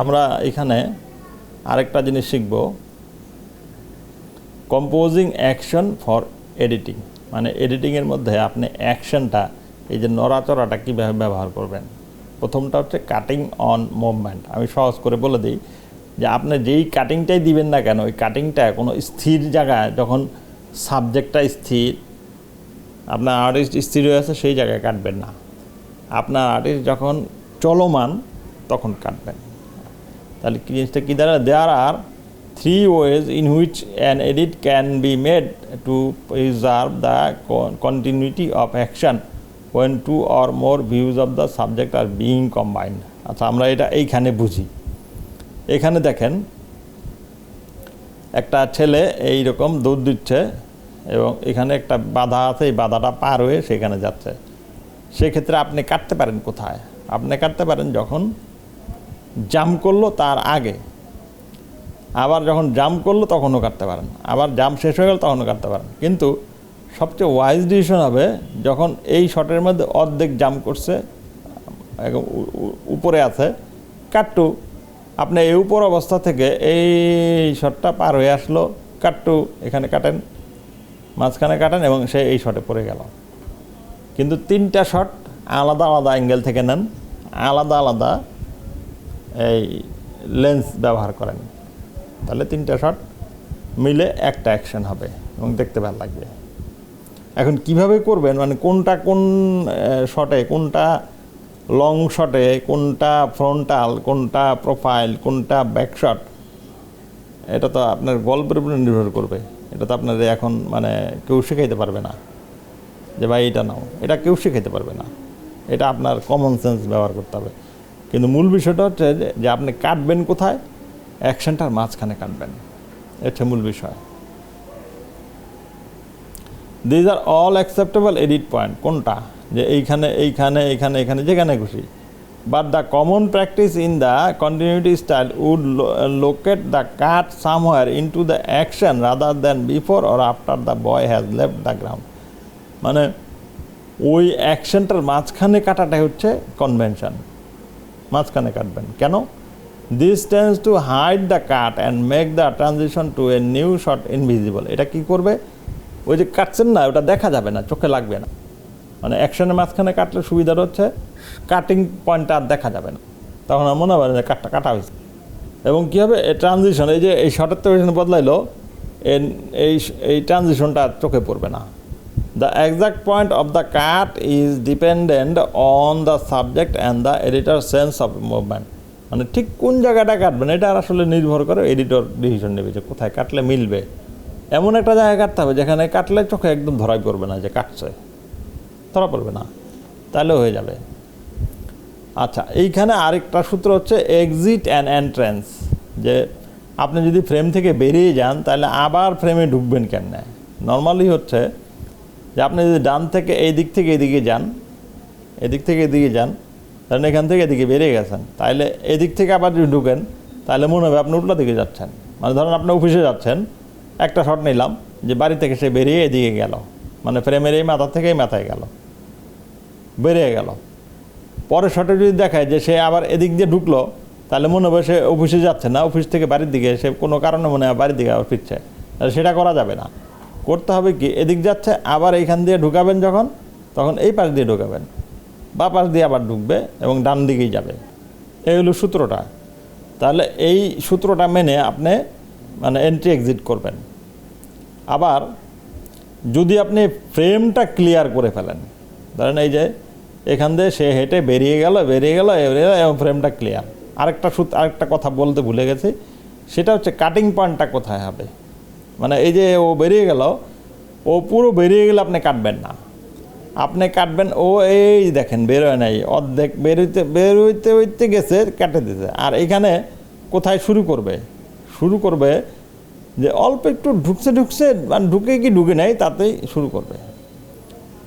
আমরা এখানে আরেকটা জিনিস শিখব। কম্পোজিং অ্যাকশন ফর এডিটিং মানে এডিটিংয়ের মধ্যে আপনি অ্যাকশনটা এই যে নড়াচড়াটা কীভাবে ব্যবহার করবেন। প্রথমটা হচ্ছে কাটিং অন মুভমেন্ট আমি সহজ করে বলে দিই যে আপনি যেই কাটিংটাই দিবেন না কেন, ওই কাটিংটা কোনো স্থির জায়গায় যখন সাবজেক্টটা স্থির, আপনার আর্টিস্ট স্থির হয়ে আছে সেই জায়গায় কাটবেন না। আপনার আর্টিস্ট যখন চলমান, তখন কাটবেন। তাহলে জিনিসটা কী দ্বারা there are three ways in which an edit can be made to preserve the continuity of action when two or more views of the subject are being combined আচ্ছা আমরা এটা এইখানে বুঝি। এখানে দেখেন, একটা ছেলে এই রকম দৌড় দিচ্ছে এবং এখানে একটা বাধা আছে, এই বাধাটা পার হয়ে সেখানে যাচ্ছে। সেক্ষেত্রে আপনি কাটতে পারেন কোথায়? আপনি কাটতে পারেন যখন জাম করল তার আগে। আবার যখন জাম করল তখনও কাটতে পারেন। আবার জাম শেষ হয়ে গেল তখনও কাটতে পারেন। কিন্তু সবচেয়ে ওয়াইজ ডিসিশন হবে যখন এই শটের মধ্যে অর্ধেক জাম করছে উপরে আছে, কাট্টু, আপনি এই উপর অবস্থা থেকে এই শটটা পার হয়ে আসলো, কাট্টু এখানে কাটেন, মাঝখানে কাটেন এবং সে এই শটে পড়ে গেল। কিন্তু তিনটা শট আলাদা আলাদা অ্যাঙ্গেল থেকে নেন, আলাদা আলাদা এই লেন্স ব্যবহার করেন। তাহলে তিনটা শট মিলে একটা অ্যাকশন হবে এবং দেখতে ভালো লাগবে। এখন কীভাবে করবেন? মানে কোনটা কোন শটে কোনটা লং শটে কোনটা ফ্রন্টাল কোনটা প্রোফাইল কোনটা ব্যাক শট এটা তো আপনার গল্পের উপরে নির্ভর করবে। এটা তো আপনার এখন মানে কেউ শেখাইতে পারবে না যে ভাই এটা নাও। এটা কেউ শেখাইতে পারবে না। এটা আপনার কমন সেন্স ব্যবহার করতে হবে। কিন্তু মূল বিষয়টা হচ্ছে যে- আপনি কাটবেন কোথায়? অ্যাকশনটার মাঝখানে কাটবেন। এটা মূল বিষয়। These are all acceptable edit point কোনটা? যে এইখানে এইখানে এইখানে এখানে যেখানে খুশি। But the common practice in the continuity style would locate the cut somewhere into the action rather than before or after the boy has left the ground মানে ওই অ্যাকশনটার মাঝখানে কাটাটাই হচ্ছে কনভেনশন মাঝখানে কাটবেন। কেন? This tends to hide the cut and make the transition to a new shot invisible এটা কি করবে? ওই যে কাটছেন না, ওটা দেখা যাবে না, চোখে লাগবে না। মানে অ্যাকশনের মাঝখানে কাটলে সুবিধাটা হচ্ছে কাটিং পয়েন্টটা আর দেখা যাবে না। তখন আর মনে হবে যে কাটটা কাটা হয়েছে। এবং কী হবে? এই ট্রানজিশন এই যে এই শটের তো বদলাইলো, এই এই ট্রানজিশনটা চোখে পড়বে না। The exact point of the cut is dependent on the subject and the editor sense of movement মানে ঠিক কোন জায়গাটা কাটবেন, এটা আর আসলে নির্ভর করে এডিটর ডিসিশন নেবে যে কোথায় কাটলে মিলবে। এমন একটা জায়গায় কাটতে হবে যেখানে কাটলে চোখে একদম ধরাই পড়বে না যে কাটছে। ধরা পড়বে না। তাহলে হয়ে যাবে। আচ্ছা এইখানে আরেকটা সূত্র হচ্ছে এক্সিট অ্যান্ড এন্ট্রেন্স যে আপনি যদি ফ্রেম থেকে বেরিয়ে যান, তাহলে আবার ফ্রেমে ঢুকবেন কেন নর্মালি হচ্ছে যে আপনি যদি ডান থেকে এই দিক থেকে এদিকে যান এদিক থেকে এদিকে যান ধরেন এখান থেকে এদিকে বেরিয়ে গেছেন। তাহলে এদিক থেকে আবার যদি ঢুকেন তাহলে মনে হবে আপনি উল্টো দিকে যাচ্ছেন। মানে ধরেন আপনি অফিসে যাচ্ছেন, একটা শট নিলাম যে বাড়ি থেকে সে বেরিয়ে এদিকে গেল। মানে ফ্রেমের এই মাথা থেকে এই মাথায় গেল। বেরিয়ে গেল। পরের শটে যদি দেখায় যে সে আবার এদিক দিয়ে ঢুকলো, তাহলে মনে হবে সে অফিসে যাচ্ছে না, অফিস থেকে বাড়ির দিকে সে কোনো কারণে মনে হয় বাড়ির দিকে আবার ফিরছে। তাহলে সেটা করা যাবে না। করতে হবে কি? এদিক যাচ্ছে, আবার এইখান দিয়ে ঢুকাবেন যখন, তখন এই পাশ দিয়ে ঢুকাবেন। বা পাশ দিয়ে আবার ঢুকবে এবং ডান দিকেই যাবে। এই হলো সূত্রটা। তাহলে এই সূত্রটা মেনে আপনি মানে এন্ট্রি এক্সিট করবেন। আবার যদি আপনি ফ্রেমটা ক্লিয়ার করে ফেলেন, ধরেন এই যে এখান দিয়ে সে হেঁটে বেরিয়ে গেল বেরিয়ে গেল এবং ফ্রেমটা ক্লিয়ার আরেকটা সূত্র আরেকটা কথা বলতে ভুলে গেছি। সেটা হচ্ছে কাটিং পয়েন্টটা কোথায় হবে? মানে এই যে ও বেরিয়ে গেল, ও পুরো বেরিয়ে গেলে আপনি কাটবেন না। আপনি কাটবেন, ও এই দেখেন বেরোয় নাই, অর্ধেক বেরোইতে বেরোইতে হইতে গেছে, কেটে দিতে আর এখানে কোথায় শুরু করবে? শুরু করবে যে অল্প একটু ঢুকছে ঢুকছে মানে ঢুকে কি ঢুকে নেয় তাতেই শুরু করবে।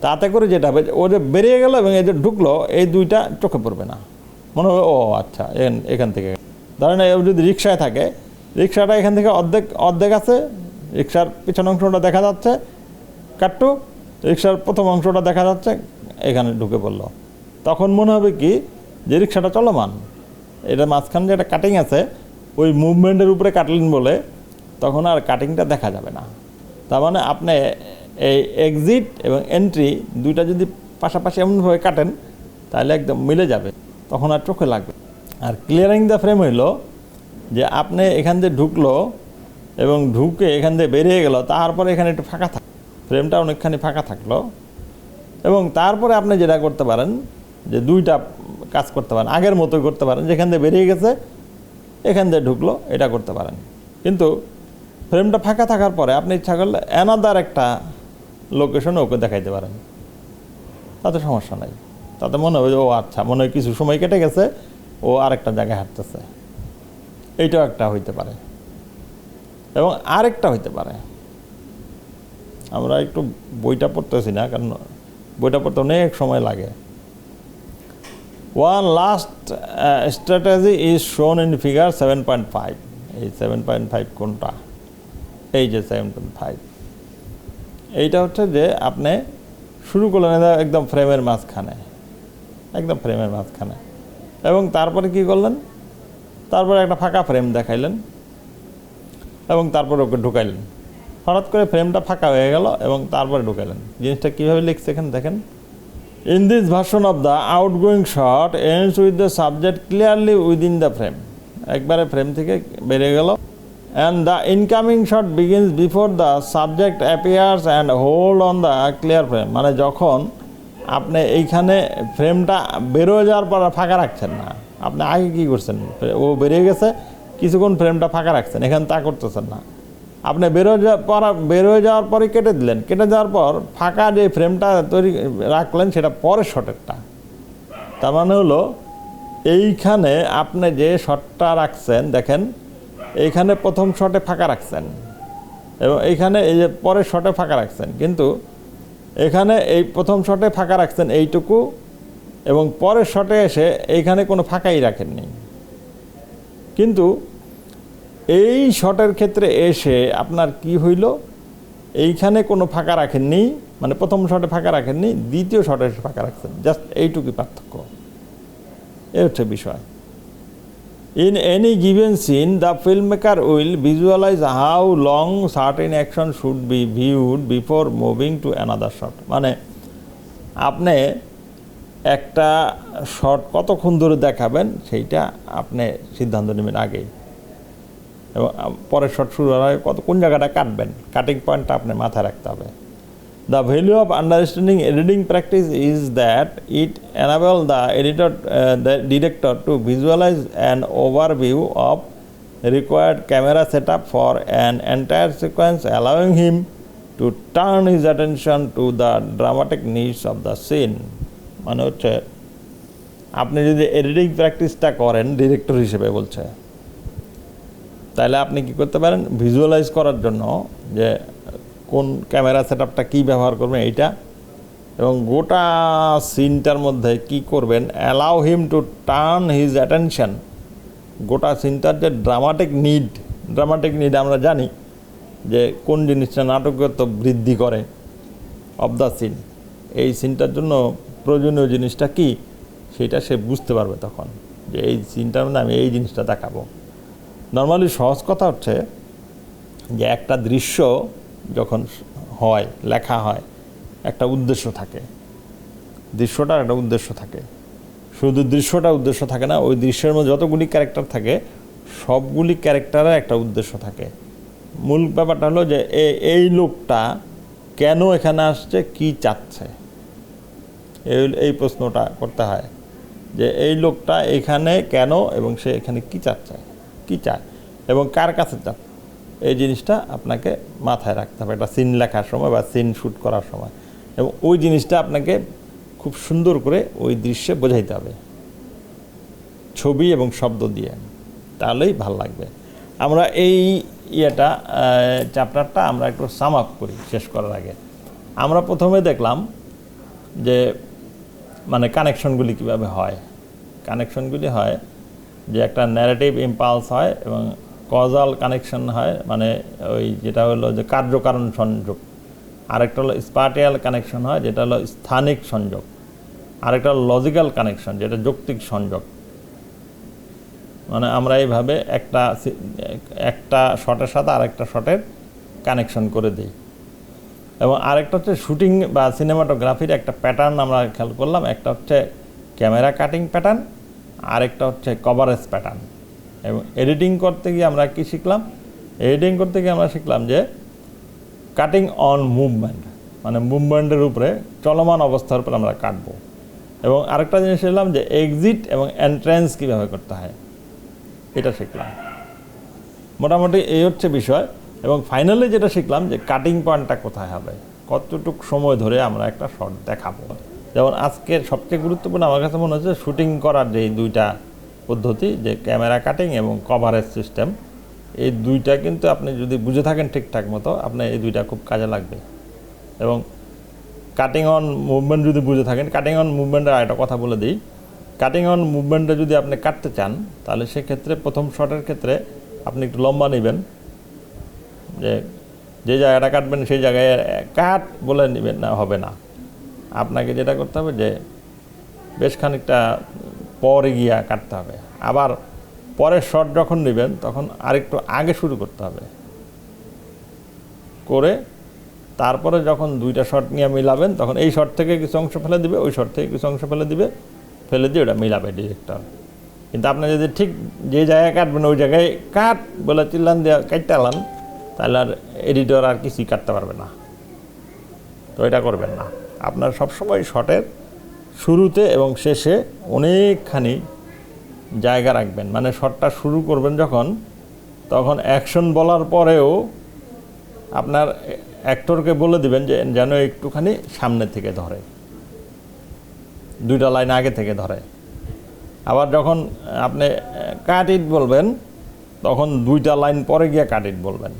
তাতে করে যেটা হবে, ও যে বেরিয়ে গেল এবং এই যে ঢুকলো, এই দুইটা চোখে পড়বে না। মনে হবে, ও আচ্ছা এখান- থেকে। ধরেন যদি রিক্সায় থাকে, রিক্সাটা এখান থেকে অর্ধেক অর্ধেক আছে রিক্সার পিছন অংশটা দেখা যাচ্ছে, কাট্টু, রিক্সার প্রথম অংশটা দেখা যাচ্ছে, এখানে ঢুকে পড়ল। তখন মনে হবে কি, যে রিক্সাটা চলমান। এটা মাঝখানে যে একটা কাটিং আছে, ওই মুভমেন্টের উপরে কাটলেন বলে, তখন আর কাটিংটা দেখা যাবে না। তার মানে আপনি এই এক্সিট এবং এন্ট্রি দুইটা যদি পাশাপাশি এমনভাবে কাটেন, তাহলে একদম মিলে যাবে, তখন আর চোখে লাগবে আর ক্লিয়ারিং দ্য ফ্রেম হইল যে আপনি এখান দিয়ে ঢুকলো এবং ঢুকে এখান দিয়ে বেরিয়ে গেল, তারপরে এখানে একটু ফাঁকা থাক ফ্রেমটা অনেকখানি ফাঁকা থাকল। এবং তারপরে আপনি যেটা করতে পারেন, যে দুইটা কাজ করতে পারেন, আগের মতো করতে পারেন, যেখান দিয়ে বেরিয়ে গেছে, এখান দিয়ে ঢুকলো, এটা করতে পারেন। কিন্তু ফ্রেমটা ফাঁকা থাকার পরে আপনি ইচ্ছা করলে অ্যানাদার একটা লোকেশনে ওকে দেখাইতে পারেন। তাতে সমস্যা নাই। তাতে মনে হয় ও আচ্ছা মনে হয় কিছু সময় কেটে গেছে, ও আরেকটা জায়গায় হাঁটতেছে। এইটাও একটা হইতে পারে। এবং আরেকটা হইতে পারে। আমরা একটু বইটা পড়তেছি না, কারণ বইটা পড়তে অনেক সময় লাগে। One last strategy is shown in figure seven point five এই সেভেন পয়েন্ট ফাইভ কোনটা? এই যে সেভেন পয়েন্ট ফাইভ এইটা হচ্ছে যে আপনি শুরু করলেন একদম ফ্রেমের মাঝখানে। একদম ফ্রেমের মাঝখানে। এবং তারপরে কি করলেন? তারপরে একটা ফাঁকা ফ্রেম দেখাইলেন। এবং তারপরে ওকে ঢুকাইলেন। হঠাৎ করে ফ্রেমটা ফাঁকা হয়ে গেল এবং তারপরে ঢুকাইলেন। জিনিসটা কীভাবে লিখছে এখানে দেখেন। In this version of the outgoing shot ends with the subject clearly within the frame একবারে ফ্রেম থেকে বেরিয়ে গেল। And the incoming shot begins before the subject appears and hold on the clear frame মানে যখন আপনি এইখানে ফ্রেমটা বেরোয় যাওয়ার পর ফাঁকা রাখছেন না। আপনি আগে কী করছেন? ও বেরিয়ে গেছে। কিছুক্ষণ ফ্রেমটা ফাঁকা রাখছেন, এখানে তা করতেছেন না। আপনি বেরো যাওয়ার পর বেরোয় যাওয়ার পরে কেটে দিলেন। কেটে যাওয়ার পর ফাঁকা যে ফ্রেমটা তৈরি রাখলেন, সেটা পরের শটেরটা তার মানে হলো, এইখানে আপনি যে শটটা রাখছেন, দেখেন, এইখানে প্রথম শটে ফাঁকা রাখছেন। এবং এইখানে এই যে পরের শটে ফাঁকা রাখছেন। কিন্তু এখানে এই প্রথম শটে ফাঁকা রাখছেন এইটুকু এবং পরের শটে এসে এইখানে কোনো ফাঁকাই রাখেননি। কিন্তু এই শটের ক্ষেত্রে এসে আপনার কি হইল? এইখানে কোনো ফাঁকা রাখেননি মানে প্রথম শটে ফাঁকা রাখেননি, দ্বিতীয় শটে এসে ফাঁকা রাখছেন। জাস্ট এইটুকুই পার্থক্য। এ হচ্ছে বিষয়। In any given scene the film maker will visualise how long certain action should be viewed before moving to another shot মানে আপনি একটা শট কতক্ষণ ধরে দেখাবেন, সেইটা আপনি সিদ্ধান্ত নেবেন আগেই। এবং পরের শট শুরু হওয়ার কত, কোন জায়গাটা কাটবেন? কাটিং পয়েন্টটা আপনার মাথায় রাখতে হবে। The value of understanding editing practice is that it enable the editor the director to visualise an overview of required camera setup for an entire sequence, allowing him to turn his attention to the dramatic needs of the scene. মানে হচ্ছে, আপনি যদি editing প্র্যাকটিসটা করেন director হিসেবে বলছে তাহলে আপনি কি করতে পারেন? ভিজুয়ালাইজ করার জন্য যে কোন ক্যামেরা সেট আপটা কী ব্যবহার করবেন এইটা এবং গোটা সিনটার মধ্যে কি করবেন? Allow him to turn his attention গোটা সিনটার যে ড্রামাটিক নিড ড্রামাটিক নিড আমরা জানি যে কোন জিনিসটা নাটকগত বৃদ্ধি করে অফ দ্য সিন এই সিনটার জন্য প্রয়োজনীয় জিনিসটা কি? সেটা সে বুঝতে পারবে তখন যে এই সিনটার মধ্যে আমি এই জিনিসটা দেখাবো। নর্মালি সহজ কথা হচ্ছে যে একটা দৃশ্য যখন হয়, লেখা হয়, একটা উদ্দেশ্য থাকে। দৃশ্যটার একটা উদ্দেশ্য থাকে। শুধু দৃশ্যটা উদ্দেশ্য থাকে না, ওই দৃশ্যের মধ্যে যতগুলি ক্যারেক্টার থাকে, সবগুলি ক্যারেক্টারের একটা উদ্দেশ্য থাকে। মূল ব্যাপারটা হলো যে এই লোকটা কেন এখানে আসছে, কি চাচ্ছে? এই এই প্রশ্নটা করতে হয় যে এই লোকটা এখানে কেন এবং সে এখানে কি চাচ্ছে? কি চায়? এবং কার কাছে চায়? এই জিনিসটা আপনাকে মাথায় রাখতে হবে। একটা সিন লেখার সময় বা সিন শ্যুট করার সময়। এবং ওই জিনিসটা আপনাকে খুব সুন্দর করে ওই দৃশ্যে বোঝাইতে হবে। ছবি এবং শব্দ দিয়ে। তাহলেই ভালো লাগবে। আমরা এই ইয়েটা চ্যাপ্টারটা আমরা একটু সাম আপ করি শেষ করার আগে। আমরা প্রথমে দেখলাম যে মানে কানেকশনগুলি কীভাবে হয়? কানেকশনগুলি হয় যে একটা ন্যারেটিভ ইম্পালস হয় এবং কজাল কানেকশন হয় মানে ওই যেটা হলো যে কার্যকারণ সংযোগ। আরেকটা হলো স্পাটিয়াল কানেকশন হয়, যেটা হলো স্থানিক সংযোগ। আরেকটা হলো লজিক্যাল কানেকশন যেটা যৌক্তিক সংযোগ। মানে আমরা এইভাবে একটা একটা শটের সাথে আরেকটা শটের কানেকশন করে দিই। এবং আরেকটা হচ্ছে শুটিং বা সিনেমাটোগ্রাফির একটা প্যাটার্ন আমরা খেয়াল করলাম, একটা হচ্ছে ক্যামেরা কাটিং প্যাটার্ন আরেকটা হচ্ছে কভারেজ প্যাটার্ন এবং এডিটিং করতে গিয়ে আমরা কি শিখলাম? এডিটিং করতে গিয়ে আমরা শিখলাম যে কাটিং অন মুভমেন্ট মানে মুভমেন্টের উপরে চলমান অবস্থার উপর আমরা কাটবো। এবং আরেকটা জিনিস শিখলাম যে এক্সিট এবং এন্ট্রেন্স কীভাবে করতে হয়, এটা শিখলাম। মোটামুটি এই হচ্ছে বিষয়। এবং ফাইনালি যেটা শিখলাম যে কাটিং পয়েন্টটা কোথায় হবে, কতটুক সময় ধরে আমরা একটা শট দেখাবো। যেমন আজকের সবচেয়ে গুরুত্বপূর্ণ আমার কাছে মনে হচ্ছে শুটিং করার যে দুইটা পদ্ধতি, যে ক্যামেরা কাটিং এবং কভারেজ সিস্টেম এই দুইটা কিন্তু আপনি যদি বুঝে থাকেন ঠিকঠাক মতো, আপনার এই দুইটা খুব কাজে লাগবে। এবং কাটিং অন মুভমেন্ট যদি বুঝে থাকেন কাটিং অন মুভমেন্টের আরেকটা কথা বলে দিই। কাটিং অন মুভমেন্টে যদি আপনি কাটতে চান, তাহলে সেক্ষেত্রে প্রথম শটের ক্ষেত্রে আপনি একটু লম্বা নেবেন। যে যে জায়গাটা কাটবেন, সেই জায়গায় কাট বলে নেবেন না, হবে না। আপনাকে যেটা করতে হবে যে বেশ খানিকটা পরে গিয়া কাটতে হবে। আবার পরের শট যখন নেবেন, তখন আরেকটু আগে শুরু করতে হবে। করে তারপরে যখন দুইটা শট নিয়ে মিলাবেন, তখন এই শট থেকে কিছু অংশ ফেলে দিবে, ওই শট থেকে কিছু অংশ ফেলে দিবে, ফেলে দিয়ে ওটা মিলাবে ডিরেক্টর। কিন্তু আপনি যদি ঠিক যে জায়গায় কাটবেন, ওই জায়গায় কাট বলে চিল্লান দিয়ে কাটতে তাহলে আর এডিটর আর কিছুই কাটতে পারবে না। তো এটা করবেন না। আপনার সবসময় শটের শুরুতে এবং শেষে অনেকখানি জায়গা রাখবেন। মানে শটটা শুরু করবেন যখন, তখন অ্যাকশন বলার পরেও আপনার অ্যাক্টরকে বলে দিবেন যে, যেন একটুখানি সামনে থেকে ধরে। দুইটা লাইন আগে থেকে ধরে। আবার যখন আপনি কাট ইট বলবেন, তখন দুইটা লাইন পরে গিয়ে কাট ইট বলবেন।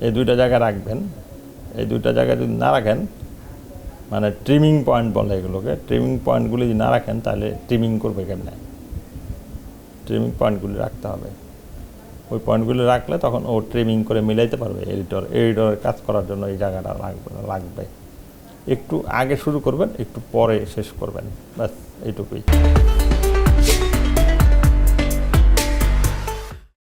এই দুইটা জায়গা রাখবেন। এই দুইটা জায়গায় যদি না রাখেন মানে ট্রিমিং পয়েন্ট বলে এগুলোকে ট্রিমিং পয়েন্টগুলি যদি না রাখেন, তাহলে ট্রিমিং করবে কেমনে? ট্রিমিং পয়েন্টগুলি রাখতে হবে। ওই পয়েন্টগুলি রাখলে তখন ও ট্রিমিং করে মিলাইতে পারবে এডিটর এডিটরের কাজ করার জন্য এই জায়গাটা লাগবে লাগবে। একটু আগে শুরু করবেন, একটু পরে শেষ করবেন, ব্যাস, এইটুকুই।